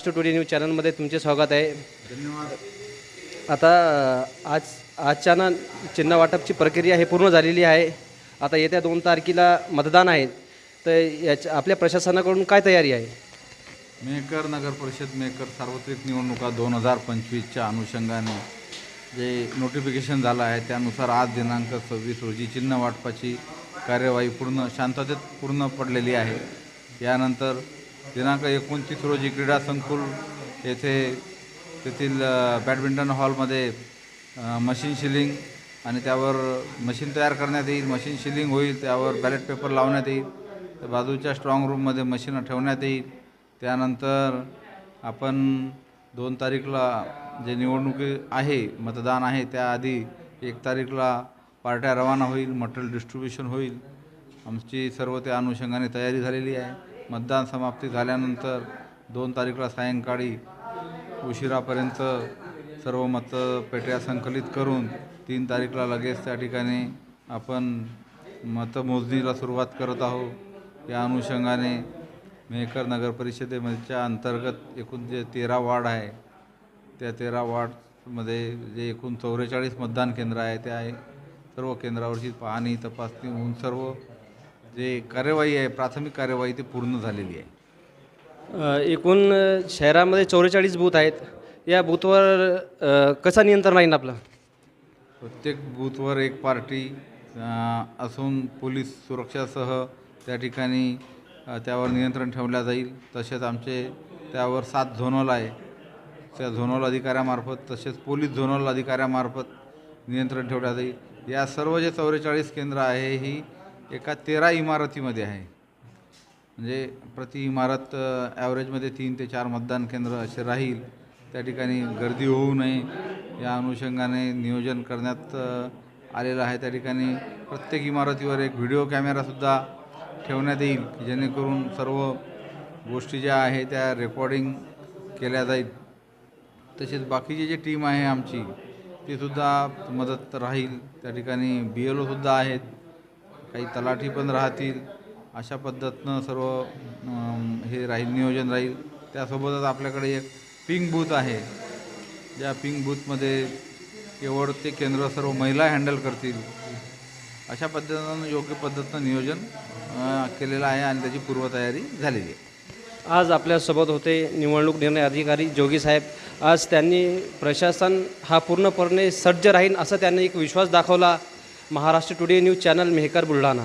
Maharashtra today news चॅनलमध्ये तुमचे स्वागत आहे. धन्यवाद. आता आज आजच्या ना चिन्ह वाटपची प्रक्रिया हे पूर्ण झालेली आहे. आता येत्या दोन तारखेला मतदान आहे. तर याच्या आपल्या प्रशासनाकडून काय तयारी आहे? मेकर नगर परिषद मेकर सार्वत्रिक निवडणुका दोन हजार पंचवीसच्या अनुषंगाने जे नोटिफिकेशन झालं आहे त्यानुसार आज दिनांक सव्वीस रोजी चिन्ह वाटपाची कार्यवाही पूर्ण शांततेत पूर्ण पडलेली आहे. यानंतर दिनांक एकोणतीस रोजी क्रीडा संकुल येथे तेथील बॅडमिंटन हॉलमध्ये मशीन शिलिंग आणि त्यावर मशीन तयार करण्यात येईल. मशीन शिलिंग होईल त्यावर बॅलेट पेपर लावण्यात येईल. तर बाजूच्या स्ट्रॉंग रूममध्ये मशीन ठेवण्यात येईल. त्यानंतर आपण दोन तारीखला जे निवडणुकी आहे मतदान आहे त्याआधी एक तारीखला पार्ट्या रवाना होईल मटेरियल डिस्ट्रीब्युशन होईल. आमची सर्व त्या अनुषंगाने तयारी झालेली आहे. मतदान समाप्ती झाल्यानंतर दोन तारीखला सायंकाळी उशिरापर्यंत सर्व मतपेट्या संकलित करून तीन तारीखला लगेच त्या ठिकाणी आपण मतमोजणीला सुरुवात करत आहोत. या अनुषंगाने मेहकर नगर परिषदेच्या अंतर्गत एकूण जे तेरा वार्ड आहे त्या तेरा वार्डमध्ये जे एकूण चौवेचाळीस मतदान केंद्र आहे त्या सर्व केंद्रावरची पाहणी तपासणी होऊन सर्व जे कार्यवाही आहे प्राथमिक कार्यवाही ती पूर्ण झालेली आहे. एकूण शहरामध्ये चौवेचाळीस बूथ आहेत. या बूथवर कसा नियंत्रण राहील आपलं? प्रत्येक बूथवर एक पार्टी असून पोलीस सुरक्षासह त्या ठिकाणी त्यावर नियंत्रण ठेवल्या जाईल. तसेच आमचे त्यावर सात झोनल आहे. त्या झोनल अधिकाऱ्यामार्फत तसेच पोलीस झोनल अधिकाऱ्यामार्फत नियंत्रण ठेवल्या जाईल. या सर्व जे चौवेचाळीस केंद्र आहे ही एका तेरा इमारतीमध्ये आहे. म्हणजे प्रति इमारत ॲव्हरेजमध्ये तीन ते चार मतदान केंद्र असे राहील. त्या ठिकाणी गर्दी होऊ नये. या अनुषंगाने नियोजन करण्यात आलेलं आहे. त्या ठिकाणी प्रत्येक इमारतीवर एक व्हिडिओ कॅमेरासुद्धा ठेवण्यात येईल की जेणेकरून सर्व गोष्टी ज्या आहे त्या रेकॉर्डिंग केल्या जाईल. तसेच बाकीची जी टीम आहे आमची तीसुद्धा मदत राहील. त्या ठिकाणी बी एल ओसुद्धा आहेत. काही तलाठी पण राहतील. अशा पद्धतीनं सर्व हे राहील नियोजन राहील. त्यासोबतच आपल्याकडे एक पिंक बूथ आहे. ज्या पिंक बूथमध्ये केवळ ते केंद्र सर्व महिला हँडल करतील. अशा पद्धतीनं योग्य पद्धतीनं नियोजन केलेलं आहे आणि त्याची पूर्वतयारी झालेली आहे. आज आपल्यासोबत होते निवडणूक निर्णय अधिकारी जोगीसाहेब आज त्यांनी प्रशासन हा पूर्णपणे सज्ज राहील असं त्यांनी एक विश्वास दाखवला. Maharashtra today news channel Mehkar Buldhana.